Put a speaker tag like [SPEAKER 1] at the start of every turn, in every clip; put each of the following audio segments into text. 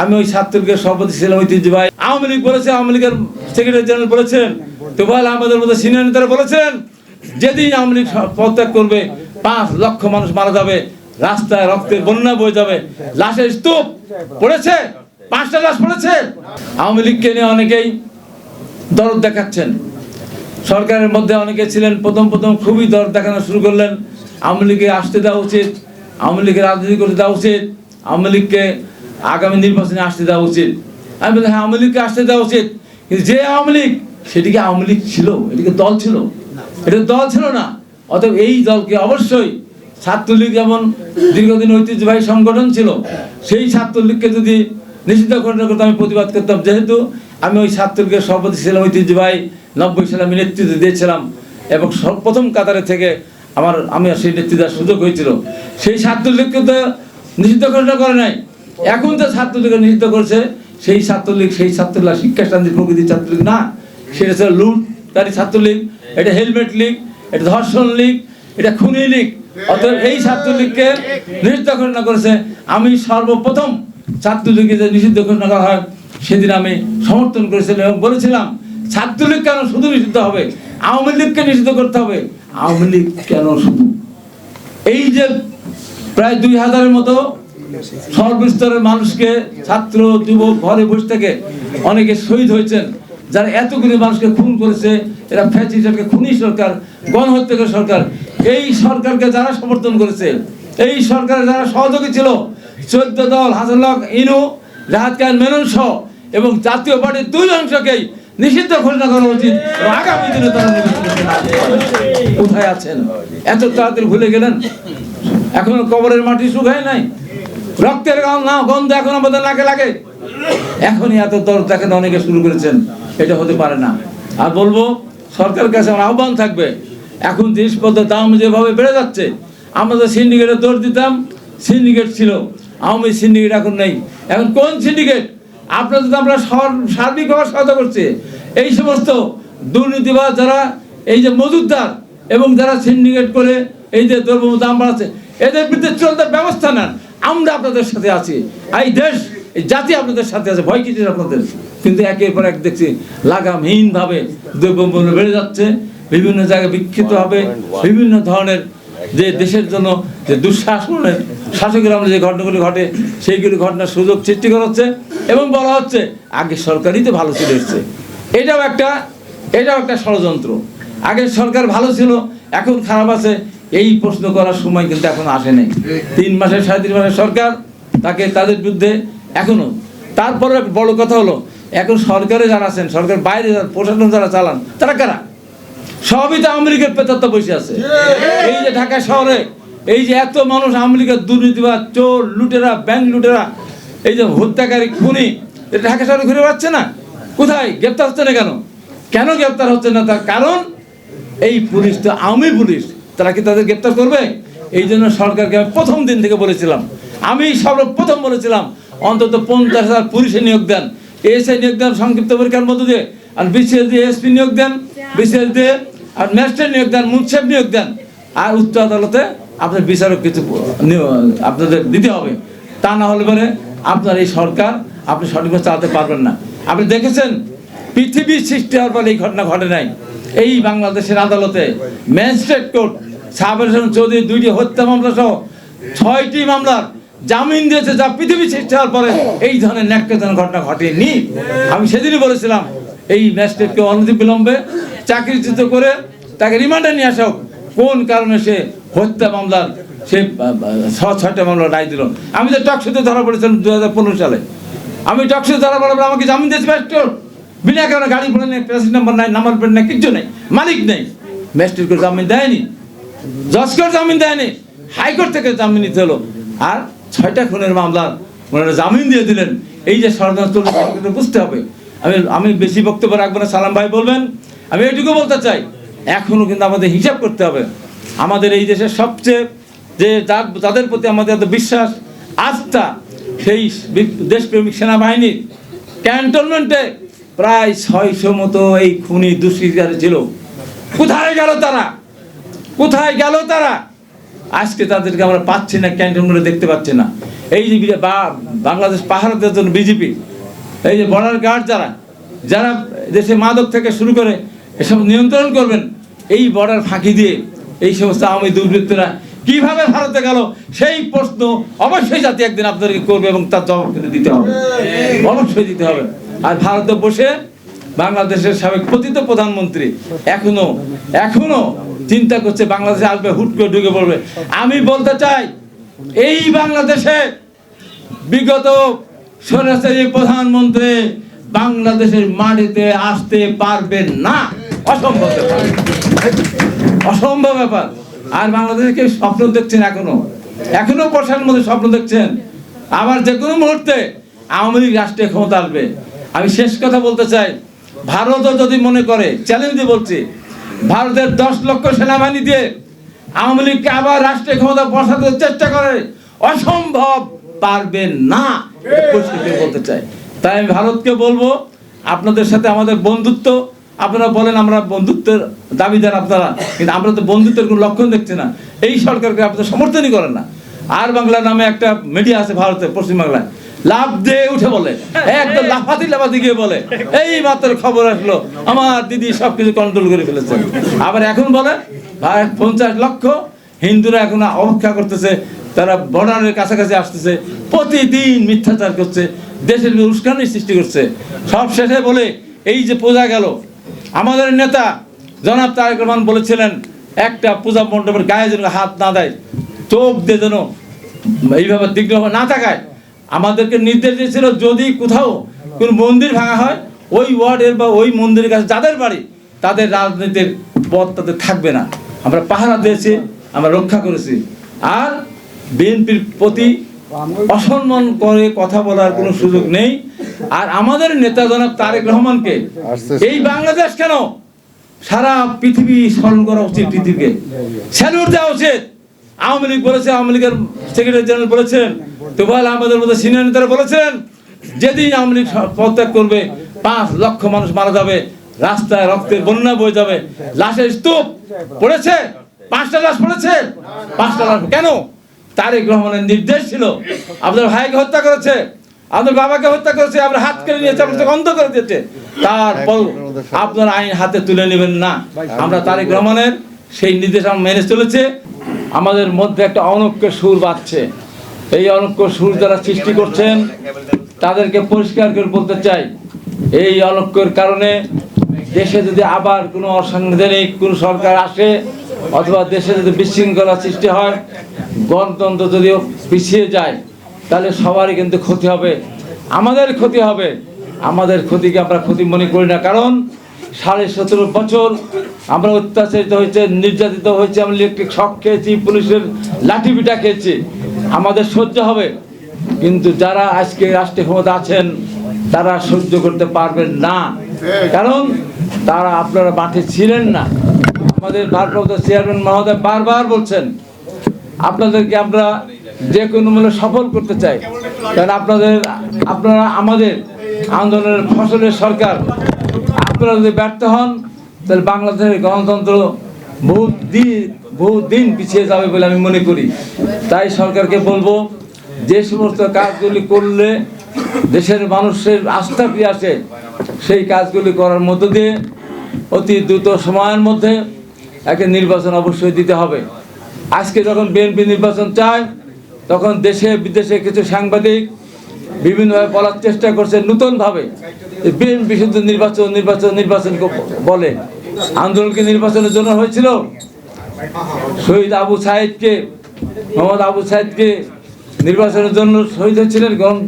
[SPEAKER 1] আমি ওই ছাত্রলীগের সভাপতি ছিলাম, ঐতিহ্যবাহী। আওয়ামী লীগ বলেছে, আওয়ামী লীগের সেক্রেটারি জেনারেল বলেছেন। তোফাল আহমদের মতো সিনিয়র নেতারা বলেছেন, যেদিন আওয়ামী লীগ পদত্যাগ করবে, পাঁচ লক্ষ মানুষ মারা যাবে, রাস্তায় রক্তের বন্যা বয়ে যাবে, লাশের স্তূপ পড়েছে, পাঁচটা লাশ পড়েছে। আওয়ামী লীগকে নিয়ে অনেকেই দরদ দেখাচ্ছেন। সরকারের মধ্যে অনেকে ছিলেন, প্রথম প্রথম খুবই দরদ দেখানো শুরু করলেন। আওয়ামী লীগে আসতে দেওয়া উচিত, আওয়ামী লীগের রাজনীতি করতে দেওয়া উচিত। আওয়ামী লীগকে আগামী নির্বাচনে আসতে দেওয়া উচিত। আমি বলি হ্যাঁ আওয়ামী লীগকে আসতে দেওয়া উচিত। কিন্তু যে আওয়ামী লীগ সেটিকে আওয়ামী লীগ ছিল এটিকে দল ছিল। এটা দল ছিল না। অতএব এই দলকে অবশ্যই ছাত্রলীগ যেমন দীর্ঘদিন ঐতিহ্যবাহী সংগঠন ছিল সেই ছাত্রলীগকে যদি নিষিদ্ধ ঘটনা করতে আমি প্রতিবাদ করতাম। যেহেতু আমি ওই ছাত্রলীগের সভাপতি ছিলাম ঐতিহ্যবাহী নব্বই সালে আমি নেতৃত্ব দিয়েছিলাম এবং প্রথম কাতারে থেকে আমার আমি সেই নেতৃত্ব সুযোগ হয়েছিল। সেই ছাত্রলীগকে তো নিষিদ্ধ ঘোষণা করে নাই। এখন তো ছাত্রলীগকে নিষিদ্ধ করেছে, সেই ছাত্রলীগ সেই ছাত্রলীগ, শিক্ষা শান্তি প্রকৃতির ছাত্রলীগ না। সেটা ছিল লুটকারী ছাত্রলীগ, এটা হেলমেট লীগ, এটা ধর্ষণ লীগ, এটা খুনি লীগ। অতএব এই ছাত্রলীগকে নিষিদ্ধ ঘোষণা করেছে। আমি সর্বপ্রথম ছাত্রলীগকে যে নিষিদ্ধ ঘোষণা করা হয়, সেদিন আমি সমর্থন করেছিলাম এবং বলেছিলাম, ছাত্রলীগ কেন শুধু নিষিদ্ধ হবে? আওয়ামী লীগকে নিষিদ্ধ করতে হবে। আওয়ামী লীগ কেন শুধু? এই যে প্রায় দুই হাজারের মতো সর্বস্তরের মানুষকে ছাত্র, যুবক ঘরে বসে থেকে অনেকে শহীদ হয়েছেন, যারা এতগুলি মানুষকে খুন করেছে, এরা ফ্যাসিস্টকে খুনি সরকার গণহত্যাকারী সরকার। এই সরকারকে যারা সমর্থন করেছে, এই সরকারের যারা সহযোগী ছিল, চোদ্দ দল হাসানলক ইনু, রাহাত খান, মেনন সহ এবং জাতীয় পার্টির দুই অংশকেই নিষিদ্ধ ঘোষণা করা উচিত। আগামী দিনে তারা কোথায় আছেন? এত তাড়াতাড়ি ভুলে গেলেন? এখনও কবরের মাটি শুকায় নাই? রক্তের গন্ধ এখন আমাদের নাকে লাগে। এখনই এত দর দেখাতে অনেকে শুরু করেছেন, এটা হতে পারে না। আর বলব, সরকারের কাছে আমার আহ্বান থাকবে, এখন জিনিসপত্রের দাম যেভাবে বেড়ে যাচ্ছে, আমরা তো সিন্ডিকেটে দৌড় দিতাম সিন্ডিকেট ছিল, আওয়ামী সিন্ডিকেট এখন নেই। এখন কোন সিন্ডিকেট আপনাদের যদি আমরা সর- সার্বিকভাবে সহায়তা করছে, এই সমস্ত দুর্নীতিবাজ যারা, এই যে মজুদদার এবং যারা সিন্ডিকেট করে, এই যে দ্রব্য দাম বাড়াচ্ছে, এদের বিরুদ্ধে চলতে ব্যবস্থা নেন। আমরা আপনাদের সাথে আছি। এই দেশ, এই জাতি আপনাদের সাথে আছে, ভয় কিছু আপনাদের? কিন্তু একের পর এক দেখছি, লাগামহীনভাবে দ্রব্যমূল্য বেড়ে যাচ্ছে, বিভিন্ন জায়গায় বিক্ষিপ্ত হবে, বিভিন্ন ধরনের যে দেশের জন্য যে দুঃশাসনের শাসকের আমরা যে ঘটনাগুলি ঘটে, সেইগুলি ঘটনার সুযোগ সৃষ্টি করা হচ্ছে এবং বলা হচ্ছে, আগে সরকারই তো ভালো ছিল এসছে। এটাও একটা এটাও একটা ষড়যন্ত্র। আগে সরকার ভালো ছিল, এখন খারাপ আছে এই প্রশ্ন করার সময় কিন্তু এখন আসে নাই। তিন মাসের সাড়ে তিন মাসের সরকার তাকে তাদের বিরুদ্ধে এখনও। তারপরে বড় কথা হলো এখন সরকারে যারা আছেন সরকার বাইরে যারা প্রশাসন যারা চালান তারা কারা? সবই তো আওয়ামী লীগের পেতাত্তা বসে আছে। এই যে ঢাকা শহরে এই যে এত মানুষ আওয়ামী লীগের দুর্নীতিবাদ চোর লুটেরা ব্যাংক লুটেরা এই যে হত্যাকারী খুনি এটা ঢাকা শহরে ঘুরে বেড়াচ্ছে না? কোথায়? গ্রেপ্তার হচ্ছে না কেন? কেন গ্রেপ্তার হচ্ছে না? তার কারণ এই পুলিশ তো আওয়ামী পুলিশ। তারা কি তাদের গ্রেপ্তার করবে? এই জন্য সরকারকে আমি প্রথম দিন থেকে বলেছিলাম। আমি সর্বপ্রথম বলেছিলাম, অন্তত পঞ্চাশ হাজার পুলিশে নিয়োগ দেন। এসআই নিয়োগ দেন সংক্ষিপ্ত পরীক্ষার মধ্য দিয়ে, আর বিসিএস দিয়ে এসপি নিয়োগ দেন বিসিএস দিয়ে আর ম্যাজিস্ট্রেট নিয়োগ দেন মুন্সেফ নিয়োগ দেন। আর উচ্চ আদালতে আপনার বিচারক কিছু আপনাদের দিতে হবে। তা না হলে পরে আপনার এই সরকার আপনি সঠিকভাবে চালাতে পারবেন না। আপনি দেখেছেন পৃথিবীর সৃষ্টি হওয়ার পর এই ঘটনা ঘটে নাই। এই বাংলাদেশের আদালতে ম্যাজিস্ট্রেট কোর্ট সাবের চৌধুরী দুইটি হত্যা মামলা সহ ছয়টি মামলার জামিন দিয়েছে যা পৃথিবী সৃষ্টি হওয়ার পরে এই ধরনের ন্যাক্কাজনক ঘটনা ঘটেনি। আমি সেদিনই বলেছিলাম, এই ম্যাজিস্ট্রেটকে অনতি বিলম্বে চাকরিচ্যুত করে তাকে রিমান্ডে নিয়ে আসা কোন কারণে সে হত্যা মামলার সে ছ, ছয়টা মামলা রায় দিল? আমি তো টকশোতে ধরা পড়েছিলাম দু হাজার পনেরো সালে। আমি টকশোতে ধরা পড়ার আমাকে জামিন দিয়েছে ম্যাজিস্ট্রেট বিনা কারণে গাড়ি পড়ে নেই প্রেসিডেন্ট নাম্বার নাই, নাম্বার প্লেট নেই, কিচ্ছু নেই, মালিক নেই। ম্যাজিস্ট্রেট করে জামিন দেয়নি। জজ জামিন দেয়নি, হাইকোর্ট থেকে জামিন নিতে হলো। আর ছয়টা খুনের মামলার ওনারা জামিন দিয়ে দিলেন। এই যে ষড়যন্ত্র সেটা বুঝতে হবে। আমি আমি বেশি বক্তব্য রাখব না, সালাম ভাই বলবেন। আমি এটুকু বলতে চাই, এখনও কিন্তু আমাদের হিসাব করতে হবে। আমাদের এই দেশের সবচেয়ে যে যাদের প্রতি আমাদের এত বিশ্বাস, আস্থা, সেই দেশপ্রেমিক সেনাবাহিনীর ক্যান্টনমেন্টে প্রায় ছয়শো মতো এই খুনি দুষ্কৃতিকারী ছিল। কোথায় গেল তারা? কোথায় গেল তারা? আজকে তাদেরকে আমরা পাচ্ছি না ক্যান্টনমেন্টে দেখতে পাচ্ছি না। এই যে বাংলাদেশ পাহাড়দের জন্য বিজেপি এই যে বর্ডার গার্ড যারা যারা দেশে মাদক থেকে শুরু করে এসব নিয়ন্ত্রণ করবেন এই বর্ডার ফাঁকি দিয়ে এই সমস্ত আওয়ামী দুর্বৃত্তরা কীভাবে ভারতে গেল সেই প্রশ্ন অবশ্যই জাতি একদিন আপনাদেরকে করবে এবং তার জবাব কিন্তু দিতে হবে। অবশ্যই দিতে হবে। আর ভারতে বসে বাংলাদেশের সাবেক পতিত প্রধানমন্ত্রী। এখনও এখনও চিন্তা করছে বাংলাদেশে আসবে, হুট করে ঢুকে পড়বে। আমি বলতে চাই, এই বাংলাদেশে বিগত সরাসরি প্রধানমন্ত্রী বাংলাদেশের মাটিতে আসতে পারবে না। অসম্ভব ব্যাপার। অসম্ভব ব্যাপার। আর বাংলাদেশে কেউ স্বপ্ন দেখছেন এখনও। এখনও বর্ষার মধ্যে স্বপ্ন দেখছেন। আবার যে কোনো মুহূর্তে আওয়ামী লীগ রাষ্ট্রীয় ক্ষমতা আসবে। আমি শেষ কথা বলতে চাই ভারতও যদি মনে করে চ্যালেঞ্জ দিয়ে বলছি, ভারতের দশ লক্ষ সেনাবাহিনী দিয়ে আওয়ামী লীগকে আবার রাষ্ট্রীয় ক্ষমতা বসাতে চেষ্টা করে, অসম্ভব পারবে না। বলতে চাই। তাই আমি ভারতকে বলব, আপনাদের সাথে আমাদের বন্ধুত্ব, আপনারা বলেন আমরা বন্ধুত্বের দাবিদার আপনারা, কিন্তু আমরা তো বন্ধুত্বের কোনো লক্ষণ দেখছি না। এই সরকারকে আপনারা সমর্থনই করেন না। আর বাংলা নামে একটা মিডিয়া আছে ভারতে পশ্চিমবাংলায়। লাভ দিয়ে উঠে বলে। একদম লাফাতি লাফাতি গিয়ে বলে এই মাত্র খবর আসলো আমার দিদি সবকিছু কন্ট্রোল করে ফেলেছে। আবার এখন বলে পঞ্চাশ লক্ষ হিন্দুরা এখন অপেক্ষা করতেছে তারা বর্ডারের কাছাকাছি আসতেছে প্রতিদিন মিথ্যাচার করছে দেশের উস্কানি সৃষ্টি করছে। সব শেষে বলে এই যে পূজা গেল। আমাদের নেতা জনাব তারেক রহমান বলেছিলেন একটা পূজা মণ্ডপের গায়ে যেন হাত না দেয় চোখ দিয়ে যেন এইভাবে দিগ্ন না থাকায় আমাদেরকে নির্দেশ দিয়েছিল যদি কোথাও কোন মন্দির ভাঙা হয় ওই ওয়ার্ডের বা ওই মন্দিরের কাছে যাদের বাড়ি তাদের রাজনীতির পথ তাদের থাকবে না। আমরা পাহারা দিয়েছি আমরা রক্ষা করেছি। আর বিএনপির প্রতি অসম্মান করে কথা বলার কোনো সুযোগ নেই। আর আমাদের নেতা জনাব তারেক রহমানকে এই বাংলাদেশ কেন সারা পৃথিবী স্মরণ করা উচিত পৃথিবীকে? স্যালুট দেওয়া উচিত। আওয়ামী লীগ বলেছে আওয়ামী লীগের সেক্রেটারি জেনারেল বলেছেন তোফাল আহমেদের মতো সিনিয়র নেতারা বলেছেন, যেদিন আওয়ামী লীগ পদত্যাগ করবে, পাঁচ লক্ষ মানুষ মারা যাবে, রাস্তায় রক্তের বন্যা বয়ে যাবে, লাশের স্তূপ পড়েছে? পাঁচটা লাশ পড়েছে? পাঁচটা লাশ কেন? তারেক রহমানের নির্দেশ ছিল, আপনার ভাইকে হত্যা করেছে, আপনার বাবাকে হত্যা করেছে, আপনার হাত কেড়ে নিয়েছে, আপনার অন্ধ করে দিয়েছে। তারপর আপনার আইন হাতে তুলে নেবেন না। আমরা তারেক রহমানের সেই নির্দেশ আমরা মেনে চলেছে। আমাদের মধ্যে একটা অনৈক্য সুর বাজছে। এই অনৈক্য সুর যারা সৃষ্টি করছেন, তাদেরকে পরিষ্কার করে বলতে চাই, এই অনৈক্যের কারণে দেশে যদি আবার কোনো অসাংবিধানিক, কোনো সরকার আসে, অথবা দেশে যদি বিশৃঙ্খলা সৃষ্টি হয়, গণতন্ত্র যদিও পিছিয়ে যায়, তাহলে সবারই কিন্তু ক্ষতি হবে। আমাদের ক্ষতি হবে। আমাদের ক্ষতিকে আমরা ক্ষতি মনে করি না। কারণ সাড়ে সতেরো বছর আমরা অত্যাচারিত হয়েছে, নির্যাতিত হয়েছে, আমরা ইলেকট্রিক শক খেয়েছি, পুলিশের লাঠি পিটা খেয়েছি। আমাদের সহ্য হবে। কিন্তু যারা আজকে রাষ্ট্রীয় ক্ষমতা আছেন, তারা সহ্য করতে পারবেন না। কারণ তারা আপনারা মাঠে ছিলেন না। আমাদের ভারপ্রাপ্ত চেয়ারম্যান মহোদয় বারবার বলছেন, আপনাদেরকে আমরা যে কোনো মূল্যে সফল করতে চাই। কারণ আপনাদের, আপনারা আমাদের আন্দোলনের ফসলের সরকার। আপনারা যদি ব্যর্থ হন তাহলে বাংলাদেশের গণতন্ত্র বহু দিন বহু দিন পিছিয়ে যাবে বলে আমি মনে করি। তাই সরকারকে বলব, যে সমস্ত কাজগুলি করলে দেশের মানুষের আস্থা ফিরে আসে, সেই কাজগুলি করার মধ্য দিয়ে অতি দ্রুত সময়ের মধ্যে একটা নির্বাচন অবশ্যই দিতে হবে। আজকে যখন বিএনপি নির্বাচন চায়, তখন দেশে বিদেশে কিছু সাংবাদিক বিভিন্নভাবে বলার চেষ্টা করছে নতুনভাবে। বিএনপি শুধু নির্বাচন নির্বাচন নির্বাচন বলে। আন্দোলন কি নির্বাচনের জন্য হয়েছিল। শহীদ আবু সাইদকে, মোহাম্মদ আবু সাইদকে নির্বাচনের জন্য শহীদ হয়েছিলেন গণ-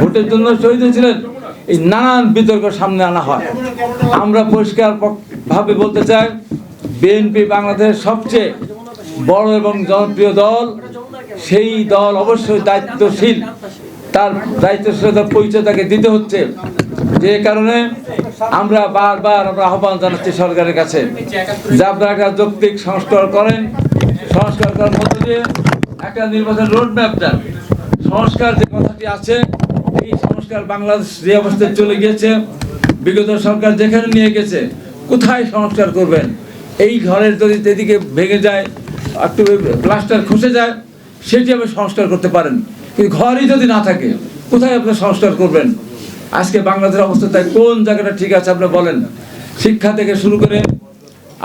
[SPEAKER 1] ভোটের জন্য শহীদ হয়েছিলেন। এই নানান বিতর্ক সামনে আনা হয়। আমরা পরিষ্কার পক- ভাবে বলতে চাই, বিএনপি বাংলাদেশের সবচেয়ে বড় এবং জনপ্রিয় দল, সেই দল অবশ্যই দায়িত্বশীল। তার দায়িত্বশীলতার পরিচয় তাকে দিতে হচ্ছে। যে কারণে আমরা বারবার আমরা আহ্বান জানাচ্ছি সরকারের কাছে যে আপনারা একটা যৌক্তিক সংস্কার করেন। সংস্কার করার মধ্য দিয়ে একটা নির্বাচন রোড ম্যাপ দেন। সংস্কার যে কথাটি আছে, এই সংস্কার বাংলাদেশ যে অবস্থায় চলে গিয়েছে, বিগত সরকার যেখানে নিয়ে গেছে, কোথায় সংস্কার করবেন? এই ঘরের যদি এদিকে ভেঙে যায়, একটু প্লাস্টার খসে যায়, সেটি আপনি সংস্কার করতে পারেন। কিন্তু ঘরই যদি না থাকে, কোথায় আপনি সংস্কার করবেন? আজকে বাংলাদেশের অবস্থা তাই কোন জায়গাটা ঠিক আছে আপনি বলেন শিক্ষা থেকে শুরু করে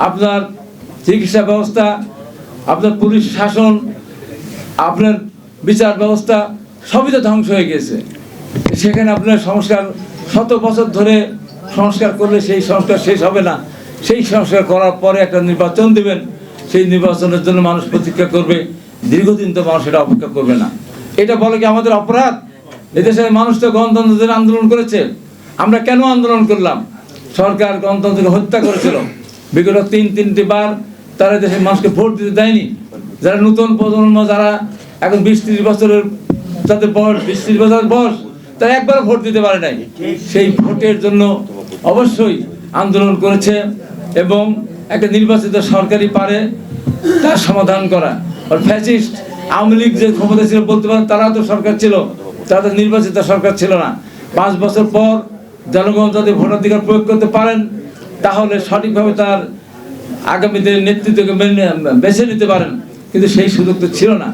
[SPEAKER 1] আপনার চিকিৎসা ব্যবস্থা, আপনার পুলিশ শাসন, আপনার বিচার ব্যবস্থা, সবই তো ধ্বংস হয়ে গেছে। সেখানে আপনার সংস্কার, শত বছর ধরে সংস্কার করলে সেই সংস্কার শেষ হবে না। সেই সংস্কার করার পরে একটা নির্বাচন দেবেন। সেই নির্বাচনের জন্য মানুষ প্রতীক্ষা করবে। দীর্ঘদিন তো মানুষ এটা অপেক্ষা করবে না। এটা বলে কি আমাদের অপরাধ? এদেশের মানুষ তো গণতন্ত্রের আন্দোলন করেছে। আমরা কেন আন্দোলন করলাম? সরকার গণতন্ত্রকে হত্যা করেছিল। বিগত তিন, তিনটি বার তারা দেশের মানুষকে ভোট দিতে দেয়নি। যারা নতুন প্রজন্ম, যারা এখন বিশ, ত্রিশ বছরের তাদের বয়স, বিশ, ত্রিশ বছরের বয়স, তারা একবার ভোট দিতে পারে নাই। সেই ভোটের জন্য অবশ্যই আন্দোলন করেছে এবং একটা নির্বাচিত সরকারি পারে তার সমাধান করা। আর ফ্যাসিস্ট, আওয়ামী লীগ যে ক্ষমতা ছিল বলতে পারেন তারা তো সরকার ছিল। তারা তো নির্বাচিত সরকার ছিল না। পাঁচ বছর পর জনগণ যদি ভোটাধিকার প্রয়োগ করতে পারেন, তাহলে সঠিকভাবে তার আগামী দিনের নেতৃত্বকে বেছে নিতে পারেন। কিন্তু সেই সুযোগ তো ছিল না।